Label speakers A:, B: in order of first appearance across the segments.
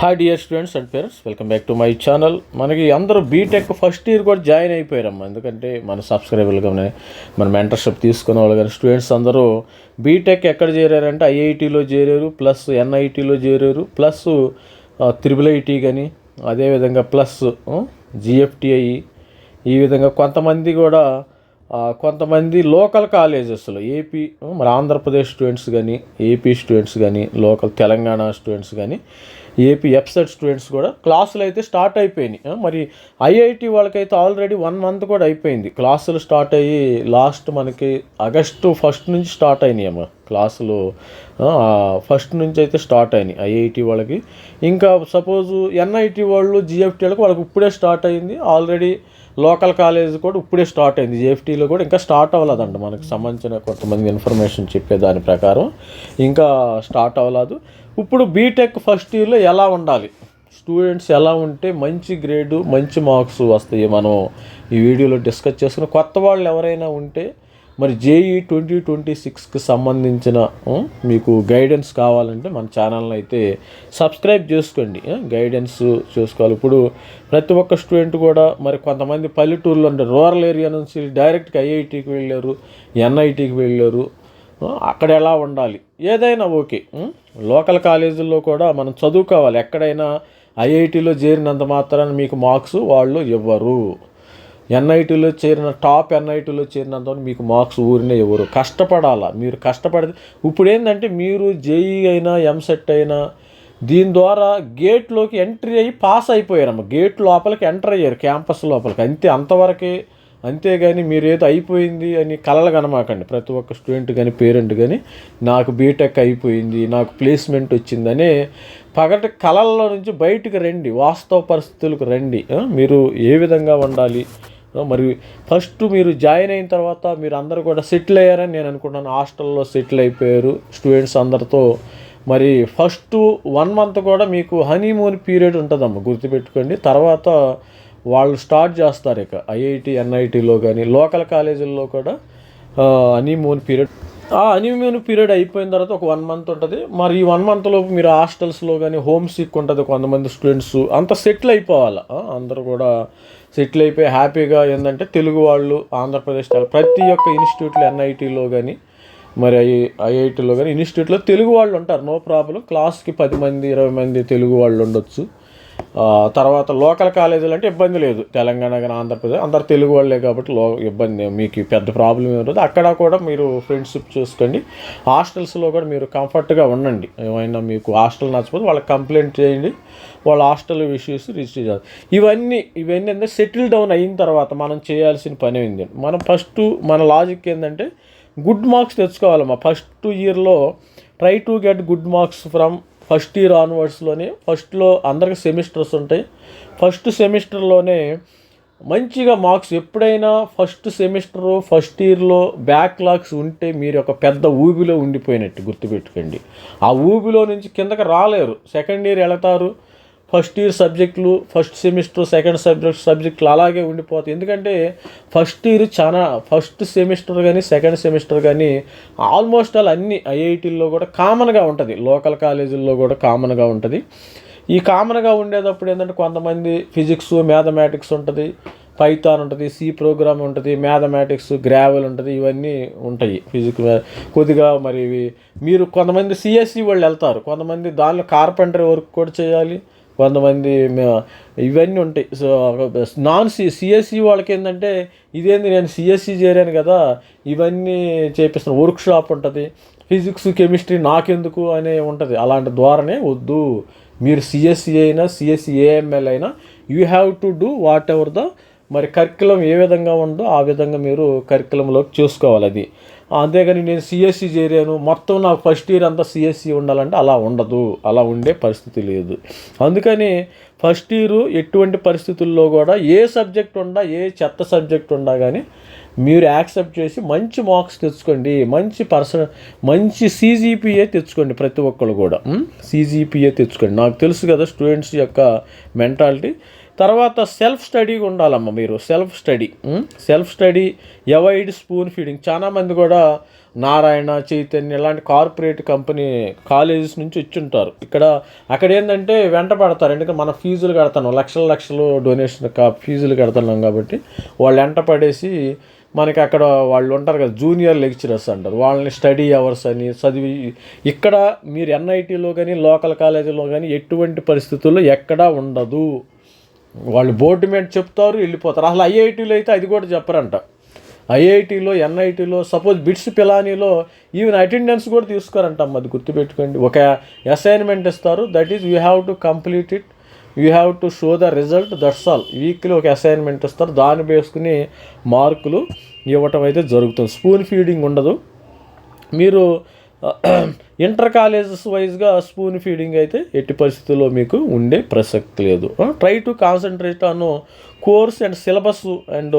A: Hi dear students and parents welcome back to my channel మనకి అందరూ BTech first year కూడా join అయిపోయారమ్మా. ఎందుకంటే మన సబ్స్క్రైబర్లు కానీ మన మెంటర్షిప్ తీసుకున్న వాళ్ళు కానీ స్టూడెంట్స్ అందరూ బీటెక్ ఎక్కడ చేరారంటే ఐఐటీలో చేరారు ప్లస్ ఎన్ఐటీలో చేరారు ప్లస్ త్రిబుల్ ఐటీ కానీ అదేవిధంగా ప్లస్ జిఎఫ్టిఐ ఈ విధంగా కొంతమంది కూడా కొంతమంది లోకల్ కాలేజెస్లో ఏపీ మరి ఆంధ్రప్రదేశ్ స్టూడెంట్స్ కానీ ఏపీ స్టూడెంట్స్ కానీ లోకల్ తెలంగాణ స్టూడెంట్స్ కానీ ఏపీ ఎఫ్సెట్ స్టూడెంట్స్ కూడా క్లాసులు అయితే స్టార్ట్ అయిపోయినాయి. మరి ఐఐటి వాళ్ళకైతే ఆల్రెడీ వన్ మంత్ కూడా అయిపోయింది. క్లాసులు స్టార్ట్ అయ్యి లాస్ట్ మనకి ఆగస్టు ఫస్ట్ నుంచి స్టార్ట్ అయినాయి అమ్మ క్లాసులు. ఫస్ట్ నుంచి అయితే స్టార్ట్ అయినాయి ఐఐటి వాళ్ళకి. ఇంకా సపోజ్ ఎన్ఐటి వాళ్ళు జిఎఫ్టీ వాళ్ళకి వాళ్ళకి ఇప్పుడే స్టార్ట్ అయింది ఆల్రెడీ లోకల్ కాలేజ్ కూడా ఇప్పుడే స్టార్ట్ అయింది. జేఎఫ్టీలో కూడా ఇంకా స్టార్ట్ అవ్వలేదంట మనకు సంబంధించిన కొంతమంది ఇన్ఫర్మేషన్ చెప్పే దాని ప్రకారం. ఇంకా స్టార్ట్ అవ్వలేదు. ఇప్పుడు బీటెక్ ఫస్ట్ ఇయర్లో ఎలా ఉండాలి? స్టూడెంట్స్ ఎలా ఉంటే మంచి గ్రేడు మంచి మార్క్స్ వస్తాయి? మనం ఈ వీడియోలో డిస్కస్ చేసుకుని కొత్త వాళ్ళు ఎవరైనా ఉంటే మరి జేఈ ట్వంటీ ట్వంటీ సిక్స్కి సంబంధించిన మీకు గైడెన్స్ కావాలంటే మన ఛానల్ని అయితే సబ్స్క్రైబ్ చేసుకోండి. గైడెన్స్ చూసుకోవాలి. ఇప్పుడు ప్రతి ఒక్క స్టూడెంట్ కూడా మరి కొంతమంది పల్లెటూరులో అంటే రూరల్ ఏరియా నుంచి డైరెక్ట్గా ఐఐటికి వెళ్ళారు ఎన్ఐటికి వెళ్ళారు అక్కడ ఎలా ఉండాలి? ఏదైనా ఓకే లోకల్ కాలేజీల్లో కూడా మనం చదువుకోవాలి. ఎక్కడైనా ఐఐటిలో చేరినంత మాత్రాన మీకు మార్క్స్ వాళ్ళు ఇవ్వరు. ఎన్ఐటీలో చేరిన టాప్ ఎన్ఐటీలో చేరినంత మీకు మార్క్స్ ఊరినే ఎవరు కష్టపడాలా? మీరు కష్టపడితే ఇప్పుడు ఏంటంటే మీరు జేఈ అయినా ఎంసెట్ అయినా దీని ద్వారా గేట్లోకి ఎంట్రీ అయ్యి పాస్ అయిపోయారమ్మ. గేట్ లోపలికి ఎంటర్ అయ్యారు క్యాంపస్ లోపలికి. అంతే అంతవరకే. అంతేగాని మీరేదో అయిపోయింది అని కలలు కనమాకండి. ప్రతి ఒక్క స్టూడెంట్ కానీ పేరెంట్ కానీ నాకు బీటెక్ అయిపోయింది నాకు ప్లేస్మెంట్ వచ్చిందనే పగటి కళల్లో నుంచి బయటకు రండి వాస్తవ పరిస్థితులకు రండి. మీరు ఏ విధంగా ఉండాలి? మరి ఫస్ట్ మీరు జాయిన్ అయిన తర్వాత మీరు అందరూ కూడా సెటిల్ అయ్యారని నేను అనుకుంటున్నాను. హాస్టల్లో సెటిల్ అయిపోయారు స్టూడెంట్స్ అందరితో. మరి ఫస్ట్ వన్ మంత్ కూడా మీకు హనీమూన్ పీరియడ్ ఉంటుందమ్మ గుర్తుపెట్టుకోండి. తర్వాత వాళ్ళు స్టార్ట్ చేస్తారు ఇక ఐఐటి ఎన్ఐటిలో కానీ లోకల్ కాలేజీల్లో కూడా హనీమూన్ పీరియడ్. ఆ హనీమూన్ పీరియడ్ అయిపోయిన తర్వాత ఒక వన్ మంత్ ఉంటుంది. మరి ఈ వన్ మంత్లోపు మీరు హాస్టల్స్లో కానీ హోమ్ సిక్ ఉంటుంది కొంతమంది స్టూడెంట్స్. అంత సెటిల్ అయిపోవాలి? అందరూ కూడా సెటిల్ అయిపోయి హ్యాపీగా ఏంటంటే తెలుగు వాళ్ళు ఆంధ్రప్రదేశ్ వాళ్ళు ప్రతి ఒక్క ఇన్స్టిట్యూట్లో ఎన్ఐటీలో కానీ మరి ఐ ఐఐటీలో కానీ ఇన్స్టిట్యూట్లో తెలుగు వాళ్ళు ఉంటారు. No problem. క్లాస్కి పది మంది ఇరవై మంది తెలుగు వాళ్ళు ఉండొచ్చు. తర్వాత లోకల్ కాలేజీలు అంటే ఇబ్బంది లేదు. తెలంగాణ కానీ ఆంధ్రప్రదేశ్ అందరు తెలుగు వాళ్ళే కాబట్టి లో ఇబ్బంది మీకు పెద్ద ప్రాబ్లం ఏమి ఉండదు. అక్కడ కూడా మీరు ఫ్రెండ్షిప్ చూసుకోండి. హాస్టల్స్లో కూడా మీరు కంఫర్ట్గా ఉండండి. ఏమైనా మీకు హాస్టల్ నచ్చకపోతే వాళ్ళకి కంప్లైంట్ చేయండి. వాళ్ళ హాస్టల్ ఇష్యూస్ రిజిస్టర్ చేయాలి. ఇవన్నీ ఇవన్నీ అంటే సెటిల్ డౌన్ అయిన తర్వాత మనం చేయాల్సిన పని ఏంది? మనం ఫస్ట్ మన లాజిక్ ఏంటంటే గుడ్ మార్క్స్ తెచ్చుకోవాలమ్మా. ఫస్ట్ ఇయర్లో try to get good marks from first year ఆన్వర్డ్స్లోనే ఫస్ట్లో అందరికి సెమిస్టర్స్ ఉంటాయి. ఫస్ట్ సెమిస్టర్లోనే మంచిగా మార్క్స్ ఎప్పుడైనా ఫస్ట్ సెమిస్టర్ ఫస్ట్ ఇయర్లో బ్యాక్లాగ్స్ ఉంటే మీరు ఒక పెద్ద ఊబిలో ఉండిపోయినట్టు గుర్తుపెట్టుకోండి. ఆ ఊబిలో నుంచి కిందకి రాలేరు. సెకండ్ ఇయర్ వెళతారు ఫస్ట్ ఇయర్ సబ్జెక్టులు ఫస్ట్ సెమిస్టర్ సెకండ్ సబ్జెక్ట్ సబ్జెక్టులు అలాగే ఉండిపోతాయి. ఎందుకంటే ఫస్ట్ ఇయర్ చాలా ఫస్ట్ సెమిస్టర్ కానీ సెకండ్ సెమిస్టర్ కానీ ఆల్మోస్ట్ ఆల్ అన్ని ఐఐటీల్లో కూడా కామన్గా ఉంటుంది. లోకల్ కాలేజీల్లో కూడా కామన్గా ఉంటుంది. ఈ కామన్గా ఉండేటప్పుడు ఏంటంటే కొంతమంది ఫిజిక్స్ మ్యాథమెటిక్స్ ఉంటుంది పైథాన్ ఉంటుంది సి ప్రోగ్రామ్ ఉంటుంది మ్యాథమెటిక్స్ గ్రావెల్ ఉంటుంది ఇవన్నీ ఉంటాయి ఫిజిక్స్ కొద్దిగా మరి ఇవి. మీరు కొంతమంది సిఎస్సి వాళ్ళు వెళ్తారు. కొంతమంది దానిలో కార్పెంటరీ వర్క్ కూడా చేయాలి. కొంతమంది ఇవన్నీ ఉంటాయి. సో నాన్ సి సిఎస్సి వాళ్ళకి ఏంటంటే ఇదేంది నేను సిఎస్సి చేరాను కదా ఇవన్నీ చేపిస్తాను వర్క్ షాప్ ఉంటుంది. ఫిజిక్స్ కెమిస్ట్రీ నాకెందుకు అనే ఉంటుంది. అలాంటి ద్వారానే వద్దు. మీరు సిఎస్సి అయినా సిఎస్సి ఏఎంఎల్ అయినా you have to do whatever the మరి కరికులం ఏ విధంగా ఉందో ఆ విధంగా మీరు కరికులంలోకి చూసుకోవాలి అది. అంతేగాని నేను సిఎస్సి చేరాను. మొత్తం నాకు ఫస్ట్ ఇయర్ అంతా సిఎస్సి ఉండాలంటే అలా ఉండదు. అలా ఉండే పరిస్థితి లేదు. అందుకని ఫస్ట్ ఇయర్ ఎటువంటి పరిస్థితుల్లో కూడా ఏ సబ్జెక్ట్ ఉండా ఏ చెత్త సబ్జెక్ట్ ఉండా కానీ మీరు యాక్సెప్ట్ చేసి మంచి మార్క్స్ తెచ్చుకోండి. మంచి పర్సన్ మంచి సీజీపీఏ తెచ్చుకోండి ప్రతి ఒక్కరు కూడా. సీజీపీఏ తెచ్చుకోండి. నాకు తెలుసు కదా స్టూడెంట్స్ యొక్క మెంటాలిటీ తర్వాత సెల్ఫ్ స్టడీ ఉండాలమ్మ మీరు self study self study avoid spoon feeding. చాలామంది కూడా నారాయణ చైతన్య ఇలాంటి కార్పొరేట్ కంపెనీ కాలేజెస్ నుంచి వచ్చి ఉంటారు ఇక్కడ అక్కడ ఏంటంటే వెంట పడతారు. ఎందుకంటే మన ఫీజులు కడతాను లక్షల లక్షలు డొనేషన్ కా ఫీజులు కడుతున్నాం కాబట్టి వాళ్ళు వెంట పడేసి మనకి అక్కడ వాళ్ళు ఉంటారు కదా జూనియర్ లెక్చరర్స్ అంటారు. వాళ్ళని స్టడీ అవర్స్ అని చదివి ఇక్కడ మీరు ఎన్ఐటీలో కానీ లోకల్ కాలేజీలో కానీ ఎటువంటి పరిస్థితుల్లో ఎక్కడా ఉండదు. వాళ్ళు బోర్డు మీద చెప్తారు వెళ్ళిపోతారు. అసలు ఐఐటీలో అయితే అది కూడా చెప్పరంట. ఐఐటీలో ఎన్ఐటీలో సపోజ్ బిట్స్ పిలానీలో ఈవెన్ అటెండెన్స్ కూడా తీసుకోరంట అది గుర్తుపెట్టుకోండి. ఒక అసైన్మెంట్ ఇస్తారు. That is you have to complete it you have to show the result that's all weekly ఒక అసైన్మెంట్ ఇస్తారు. దాన్ని వేసుకుని మార్కులు ఇవ్వటం అయితే జరుగుతుంది. స్పూన్ ఫీడింగ్ ఉండదు. మీరు ఇంటర్ కాలేజెస్ వైజ్గా స్పూన్ ఫీడింగ్ అయితే ఎట్టి పరిస్థితుల్లో మీకు ఉండే ప్రసక్తి లేదు. Try to concentrate on course and syllabus and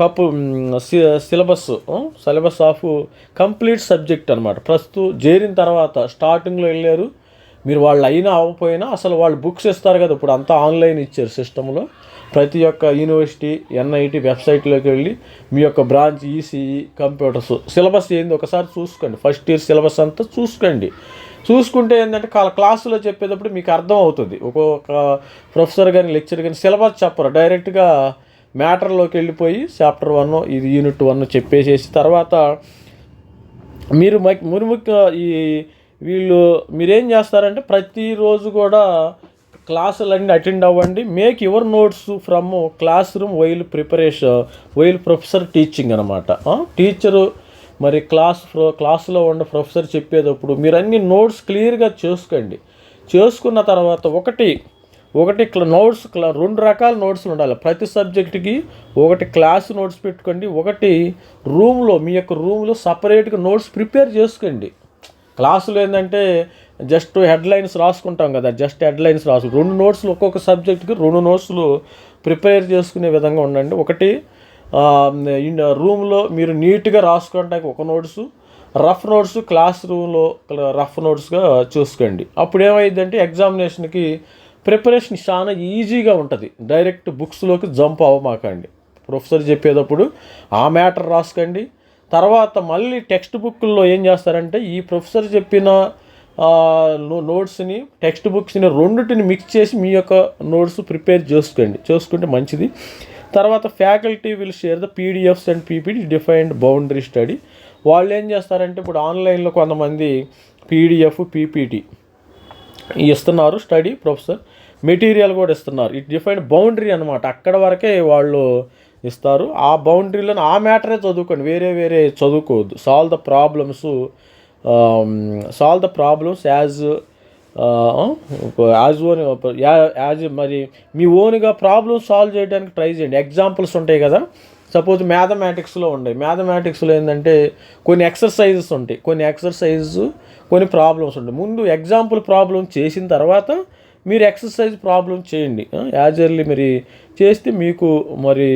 A: cup syllabus syllabus of complete subject అనమాట ప్రస్తుతం చేరిన తర్వాత స్టార్టింగ్లో వెళ్ళారు. మీరు వాళ్ళు అయినా అవ్వకపోయినా అసలు వాళ్ళు బుక్స్ ఇస్తారు కదా ఇప్పుడు అంతా ఆన్లైన్ ఇచ్చారు సిస్టంలో ప్రతి ఒక్క యూనివర్సిటీ ఎన్ఐటి వెబ్సైట్లోకి వెళ్ళి మీ యొక్క బ్రాంచ్ ఈసీఈ కంప్యూటర్స్ సిలబస్ ఏంది ఒకసారి చూసుకోండి. ఫస్ట్ ఇయర్ సిలబస్ అంతా చూసుకోండి. చూసుకుంటే ఏంటంటే క్లాసులో చెప్పేటప్పుడు మీకు అర్థం అవుతుంది. ఒక్కొక్క ప్రొఫెసర్ కానీ లెక్చర్ కానీ సిలబస్ చెప్పరు. డైరెక్ట్గా మ్యాటర్లోకి వెళ్ళిపోయి చాప్టర్ వన్ ఇది యూనిట్ వన్ చెప్పేసేసి తర్వాత మీరు మురిముఖ్య ఈ వీళ్ళు మీరేం చేస్తారంటే ప్రతిరోజు కూడా క్లాసులన్నీ అటెండ్ అవ్వండి. Make your notes from classroom while preparation while professor teaching అనమాట టీచరు మరి క్లాస్ క్లాసులో ఉన్న ప్రొఫెసర్ చెప్పేటప్పుడు మీరు అన్ని నోట్స్ క్లియర్గా చేసుకోండి. చేసుకున్న తర్వాత ఒకటి ఒకటి నోట్స్ రెండు రకాల నోట్స్ ఉండాలి. ప్రతి సబ్జెక్టుకి ఒకటి క్లాస్ నోట్స్ పెట్టుకోండి. ఒకటి రూమ్లో మీ యొక్క రూమ్లో సపరేట్గా నోట్స్ ప్రిపేర్ చేసుకోండి. క్లాసులో ఏంటంటే జస్ట్ హెడ్లైన్స్ రాసుకుంటాం కదా జస్ట్ హెడ్లైన్స్ రాసు రెండు నోట్స్లు ఒక్కొక్క సబ్జెక్ట్కి రెండు నోట్స్లు ప్రిపేర్ చేసుకునే విధంగా ఉండండి. ఒకటి రూమ్లో మీరు నీట్గా రాసుకోవడానికి ఒక నోట్సు రఫ్ నోట్స్ క్లాస్ రూమ్లో రఫ్ నోట్స్గా చూసుకోండి. అప్పుడు ఏమైందంటే ఎగ్జామినేషన్కి ప్రిపరేషన్ చాలా ఈజీగా ఉంటుంది. డైరెక్ట్ బుక్స్లోకి జంప్ అవ్వమాకండి. ప్రొఫెసర్ చెప్పేటప్పుడు ఆ మ్యాటర్ రాసుకోండి. తర్వాత మళ్ళీ టెక్స్ట్ బుక్లో ఏం చేస్తారంటే ఈ ప్రొఫెసర్ చెప్పిన నోట్స్ని టెక్స్ట్ బుక్స్ని రెండుటిని మిక్స్ చేసి మీ యొక్క నోట్స్ ప్రిపేర్ చేసుకోండి. చేసుకుంటే మంచిది. తర్వాత faculty will share the PDFs and PPT defined boundary study. వాళ్ళు ఏం చేస్తారంటే ఇప్పుడు ఆన్లైన్లో కొంతమంది పీడిఎఫ్ పీపీటీ ఇస్తున్నారు స్టడీ ప్రొఫెసర్. మెటీరియల్ కూడా ఇస్తున్నారు. ఇట్ డిఫైన్డ్ బౌండరీ అనమాట అక్కడ వరకే వాళ్ళు ఇస్తారు. ఆ బౌండరీలో ఆ మ్యాటరే చదువుకోండి. వేరే వేరే చదువుకోవద్దు. Solve the problems solve the problems as as own as మరి మీ ఓన్గా ప్రాబ్లమ్ సాల్వ్ చేయడానికి ట్రై చేయండి. ఎగ్జాంపుల్స్ ఉంటాయి కదా. సపోజ్ మ్యాథమెటిక్స్లో ఉండే. మ్యాథమెటిక్స్లో ఏంటంటే కొన్ని ఎక్సర్సైజెస్ ఉంటాయి. కొన్ని ఎక్సర్సైజెస్ కొన్ని ప్రాబ్లమ్స్ ఉంటాయి. ముందు ఎగ్జాంపుల్ ప్రాబ్లం చేసిన తర్వాత మీరు ఎక్సర్సైజ్ ప్రాబ్లం చేయండి. యాజ్ ఎర్లీ మరి చేస్తే మీకు మరి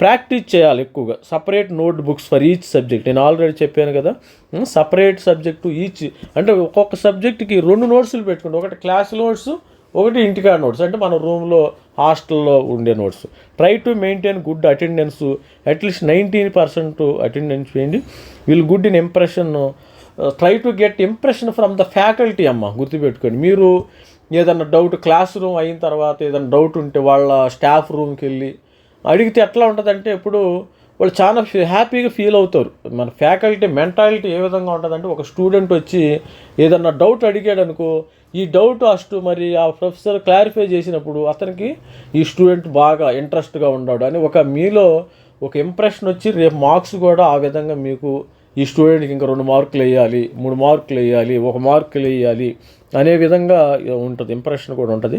A: ప్రాక్టీస్ చేయాలి ఎక్కువగా. Separate notebooks for each subject. నేను ఆల్రెడీ చెప్పాను కదా. Separate subject each. అంటే ఒక్కొక్క సబ్జెక్ట్కి రెండు నోట్స్లు పెట్టుకోండి ఒకటి క్లాస్ నోట్స్ ఒకటి ఇంటికాడ నోట్స్. అంటే మన రూమ్లో హాస్టల్లో ఉండే notes. Try to maintain good attendance at least nineteen percent attendance చేయండి వీళ్ళు good in impression. Try to get impression from the faculty అమ్మ గుర్తుపెట్టుకోండి. మీరు ఏదైనా డౌట్ క్లాస్ రూమ్ అయిన తర్వాత ఏదైనా డౌట్ ఉంటే వాళ్ళ స్టాఫ్ రూమ్కి వెళ్ళి అడిగితే ఎట్లా ఉంటుందంటే ఇప్పుడు వాళ్ళు చాలా హ్యాపీగా ఫీల్ అవుతారు. మన ఫ్యాకల్టీ మెంటాలిటీ ఏ విధంగా ఉంటుందంటే ఒక స్టూడెంట్ వచ్చి ఏదన్నా డౌట్ అడిగాడు అనుకో ఈ డౌట్ అస్ట్ మరి ఆ ప్రొఫెసర్ క్లారిఫై చేసినప్పుడు అతనికి ఈ స్టూడెంట్ బాగా ఇంట్రెస్ట్గా ఉన్నాడు అని ఒక మీలో ఒక ఇంప్రెషన్ వచ్చి రేపు మార్క్స్ కూడా ఆ విధంగా మీకు ఈ స్టూడెంట్కి ఇంకా రెండు మార్కులు వేయాలి మూడు మార్కులు వేయాలి ఒక మార్కులు వేయాలి అనే విధంగా ఉంటుంది ఇంప్రెషన్ కూడా ఉంటుంది.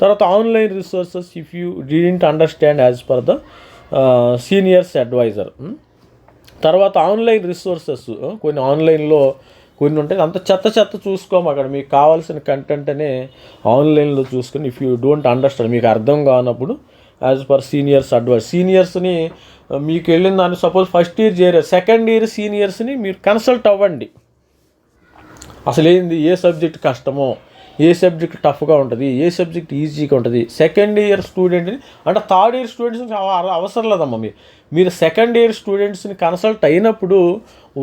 A: తర్వాత online resources if you didn't understand as per the seniors advisor తర్వాత ఆన్లైన్ రిసోర్సెస్ కొన్ని ఆన్లైన్లో కొన్ని ఉంటాయి. అంత చెత్త చెత్త చూసుకోము అక్కడ. మీకు కావాల్సిన కంటెంట్ అనే ఆన్లైన్లో చూసుకొని ఇఫ్ యూ డోంట్ అండర్స్టాండ్ మీకు అర్థం కానప్పుడు యాజ్ పర్ సీనియర్స్ అడ్వైస్ సీనియర్స్ని మీకు వెళ్ళిన దాన్ని సపోజ్ ఫస్ట్ ఇయర్ చేరారు సెకండ్ ఇయర్ సీనియర్స్ని మీరు కన్సల్ట్ అవ్వండి. అసలు ఏంది ఏ సబ్జెక్ట్ కష్టమో? ఏ సబ్జెక్ట్ టఫ్గా ఉంటుంది? ఏ సబ్జెక్ట్ ఈజీగా ఉంటుంది? సెకండ్ ఇయర్ స్టూడెంట్ని అంటే థర్డ్ ఇయర్ స్టూడెంట్స్ని అవసరం లేదమ్మా మీరు. మీరు సెకండ్ ఇయర్ స్టూడెంట్స్ని కన్సల్ట్ అయినప్పుడు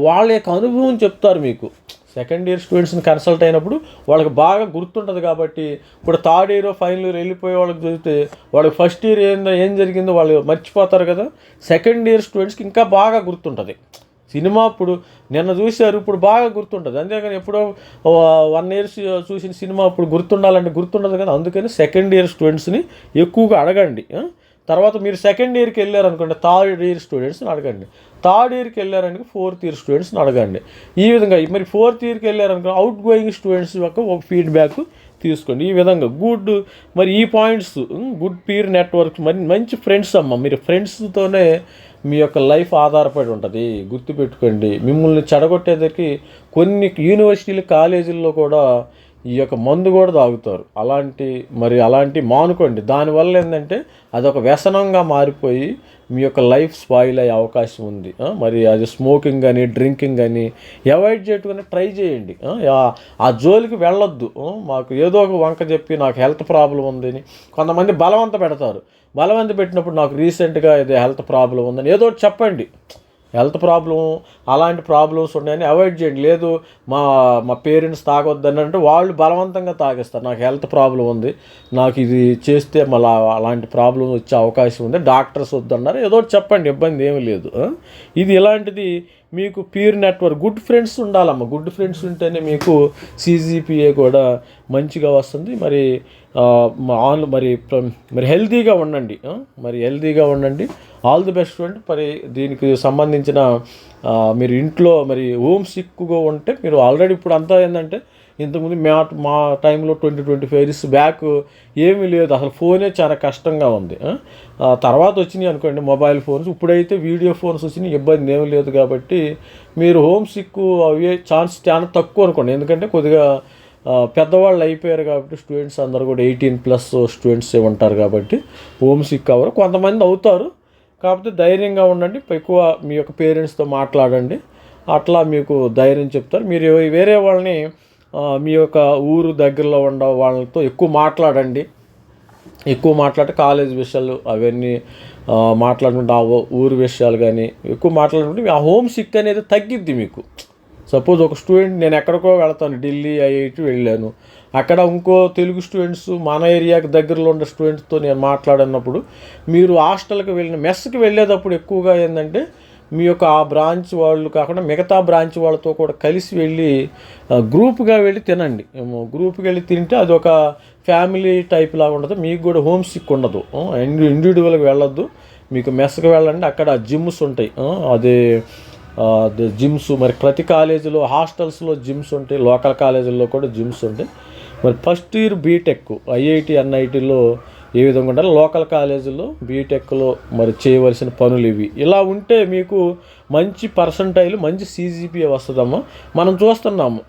A: వాళ్ళ యొక్క అనుభవం చెప్తారు మీకు. సెకండ్ ఇయర్ స్టూడెంట్స్ని కన్సల్ట్ అయినప్పుడు వాళ్ళకి బాగా గుర్తుంటుంది కాబట్టి ఇప్పుడు థర్డ్ ఇయర్ ఫైనల్ ఇయర్ వెళ్ళిపోయే వాళ్ళకి చదివితే వాళ్ళకి ఫస్ట్ ఇయర్ ఏందో ఏం జరిగిందో వాళ్ళు మర్చిపోతారు కదా. సెకండ్ ఇయర్ స్టూడెంట్స్కి ఇంకా బాగా గుర్తుంటుంది. సినిమా ఇప్పుడు నిన్న చూశారు ఇప్పుడు బాగా గుర్తుంటుంది. అంతేకాని ఎప్పుడో వన్ ఇయర్స్ చూసిన సినిమా ఇప్పుడు గుర్తుండాలంటే గుర్తుండదు కదా. అందుకని సెకండ్ ఇయర్ స్టూడెంట్స్ని ఎక్కువగా అడగండి తర్వాత మీరు సెకండ్ ఇయర్కి వెళ్ళారనుకోండి థర్డ్ ఇయర్ స్టూడెంట్స్ని అడగండి. థర్డ్ ఇయర్కి వెళ్ళారనుకో ఫోర్త్ ఇయర్ స్టూడెంట్స్ని అడగండి. ఈ విధంగా మరి ఫోర్త్ ఇయర్కి వెళ్ళారనుకో అవుట్ గోయింగ్ స్టూడెంట్స్ యొక్క ఒక ఫీడ్బ్యాక్ తీసుకోండి. ఈ విధంగా గుడ్ మరి ఈ పాయింట్స్ గుడ్ పీర్ నెట్వర్క్ మరి మంచి ఫ్రెండ్స్ అమ్మ. మీరు ఫ్రెండ్స్తోనే మీ యొక్క లైఫ్ ఆధారపడి ఉంటుంది. గుర్తుపెట్టుకోండి. మిమ్మల్ని చెడగొట్టేదరికి కొన్ని యూనివర్సిటీలు కాలేజీల్లో కూడా ఈ యొక్క మందు కూడా తాగుతారు. అలాంటి మరి అలాంటి మానుకోండి. దానివల్ల ఏంటంటే అదొక వ్యసనంగా మారిపోయి మీ యొక్క లైఫ్ స్పాయిల్ అయ్యే అవకాశం ఉంది. మరి అది స్మోకింగ్ కానీ డ్రింకింగ్ కానీ అవాయిడ్ చేయట్టుకుని ట్రై చేయండి. ఆ, జోలికి వెళ్ళొద్దు. మాకు ఏదో ఒక వంక చెప్పి నాకు హెల్త్ ప్రాబ్లం ఉందని కొంతమంది బలవంత పెడతారు. బలవంత పెట్టినప్పుడు నాకు రీసెంట్గా ఇది హెల్త్ ప్రాబ్లం ఉందని ఏదో ఒకటి చెప్పండి. హెల్త్ ప్రాబ్లం అలాంటి ప్రాబ్లమ్స్ ఉన్నాయని అవాయిడ్ చేయండి. లేదు మా మా పేరెంట్స్ తాగొద్దని అంటే వాళ్ళు బలవంతంగా తాగిస్తారు. నాకు హెల్త్ ప్రాబ్లం ఉంది. నాకు ఇది చేస్తే మళ్ళీ అలాంటి ప్రాబ్లం వచ్చే అవకాశం ఉంది. డాక్టర్స్ వద్దన్నారు. ఏదో ఒకటి చెప్పండి ఇబ్బంది ఏమీ లేదు. ఇది ఇలాంటిది మీకు పీర్ నెట్వర్క్ గుడ్ ఫ్రెండ్స్ ఉండాలమ్మ. గుడ్ ఫ్రెండ్స్ ఉంటేనే మీకు సీజీపీఏ కూడా మంచిగా వస్తుంది. మరి ఆన్ మరి మరి హెల్తీగా ఉండండి. మరి హెల్తీగా ఉండండి. ఆల్ ది బెస్ట్ ఫ్రెండ్ మరి దీనికి సంబంధించిన మీరు ఇంట్లో మరి హోమ్ సిక్గా ఉంటే మీరు ఆల్రెడీ ఇప్పుడు అంతా ఏంటంటే ఇంతకుముందు మా మా టైంలో twenty twenty five years back ఏమీ లేదు. అసలు ఫోనే చాలా కష్టంగా ఉంది. తర్వాత వచ్చినాయి అనుకోండి మొబైల్ ఫోన్స్. ఇప్పుడైతే వీడియో ఫోన్స్ వచ్చినాయి. ఇబ్బంది ఏమీ లేదు కాబట్టి మీరు హోమ్ సిక్ అవి ఛాన్స్ చాలా తక్కువ అనుకోండి. ఎందుకంటే కొద్దిగా పెద్దవాళ్ళు అయిపోయారు కాబట్టి స్టూడెంట్స్ అందరూ కూడా ఎయిటీన్ ప్లస్ స్టూడెంట్స్ ఉంటారు కాబట్టి హోమ్ సిక్ అవరు. కొంతమంది అవుతారు. కాకపోతే ధైర్యంగా ఉండండి. ఎక్కువ మీ యొక్క పేరెంట్స్తో మాట్లాడండి. అట్లా మీకు ధైర్యం చెప్తారు. మీరు వేరే వాళ్ళని మీ యొక్క ఊరు దగ్గరలో ఉన్న వాళ్ళతో ఎక్కువ మాట్లాడండి. ఎక్కువ మాట్లాడితే కాలేజ్ విషయాలు అవన్నీ మాట్లాడుకుంటే ఆ ఊరు విషయాలు కానీ ఎక్కువ మాట్లాడుకుంటే ఆ హోమ్ సిక్ అనేది తగ్గిద్ది మీకు. సపోజ్ ఒక స్టూడెంట్ నేను ఎక్కడికో వెళ్తాను ఢిల్లీ ఐఐటి వెళ్ళాను. అక్కడ ఇంకో తెలుగు స్టూడెంట్స్ మన ఏరియాకి దగ్గరలో ఉన్న స్టూడెంట్స్తో నేను మాట్లాడినప్పుడు మీరు హాస్టల్కి వెళ్ళిన మెస్కి వెళ్ళేటప్పుడు ఎక్కువగా ఏంటంటే మీ యొక్క ఆ బ్రాంచ్ వాళ్ళు కాకుండా మిగతా బ్రాంచ్ వాళ్ళతో కూడా కలిసి వెళ్ళి గ్రూప్గా వెళ్ళి తినండి. గ్రూప్కి వెళ్ళి తింటే అది ఒక ఫ్యామిలీ టైప్ లాగా ఉండదు. మీకు కూడా హోమ్ సిక్ ఉండదు. ఇండివిజువల్గా వెళ్ళొద్దు. మీకు మెస్కి వెళ్ళండి. అక్కడ జిమ్స్ ఉంటాయి. అదే అది జిమ్స్ మరి ప్రతి కాలేజీలో హాస్టల్స్లో జిమ్స్ ఉంటాయి. లోకల్ కాలేజీల్లో కూడా జిమ్స్ ఉంటాయి. మరి ఫస్ట్ ఇయర్ బీటెక్ ఐఐటి ఎన్ఐటిలో ఏ విధంగా ఉండాలి. లోకల్ కాలేజీలో బీటెక్లో మరి చేయవలసిన పనులు ఇవి. ఇలా ఉంటే మీకు మంచి పర్సంటైల్ మంచి సీజీపీఏ వస్తుందమ్మా. మనం చూస్తున్నాము.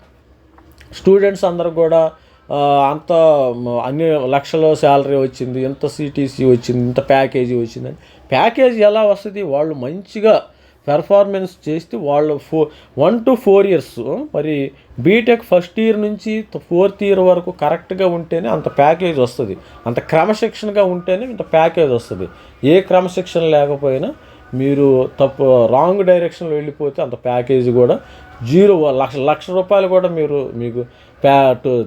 A: స్టూడెంట్స్ అందరూ కూడా అంత అన్ని లక్షల శాలరీ వచ్చింది ఇంత సిటీసీ వచ్చింది ఇంత ప్యాకేజీ వచ్చిందని. ప్యాకేజీ ఎలా వస్తుంది? వాళ్ళు మంచిగా పెర్ఫార్మెన్స్ చేస్తే వాళ్ళు ఫో వన్ టు ఫోర్ ఇయర్స్ మరి బీటెక్ ఫస్ట్ ఇయర్ నుంచి ఫోర్త్ ఇయర్ వరకు కరెక్ట్గా ఉంటేనే అంత ప్యాకేజ్ వస్తుంది. అంత క్రమశిక్షణగా ఉంటేనే ఇంత ప్యాకేజ్ వస్తుంది. ఏ క్రమశిక్షణ లేకపోయినా మీరు తప్పు రాంగ్ డైరెక్షన్లో వెళ్ళిపోతే అంత ప్యాకేజీ కూడా జీరో లక్ష లక్ష రూపాయలు కూడా మీరు మీకు ప్యా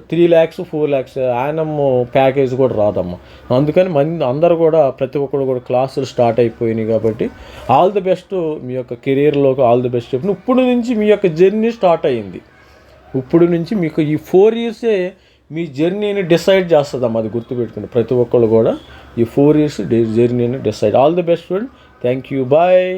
A: త్రీ ల్యాక్స్ ఫోర్ ల్యాక్స్ ఆయనమ్మ ప్యాకేజ్ కూడా రాదమ్మా. అందుకని మంది అందరూ కూడా ప్రతి ఒక్కరు కూడా క్లాసులు స్టార్ట్ అయిపోయినాయి కాబట్టి ఆల్ ది బెస్ట్ మీ యొక్క కెరీర్లోకి ఆల్ ది బెస్ట్ చెప్పిన ఇప్పుడు నుంచి మీ యొక్క జర్నీ స్టార్ట్ అయ్యింది ఇప్పుడు నుంచి మీకు ఈ ఫోర్ ఇయర్సే మీ జర్నీని డిసైడ్ చేస్తుందమ్మా అది గుర్తుపెట్టుకుని ప్రతి ఒక్కళ్ళు కూడా ఈ ఫోర్ ఇయర్స్ జర్నీని decide. All the best friend. Thank you. Bye.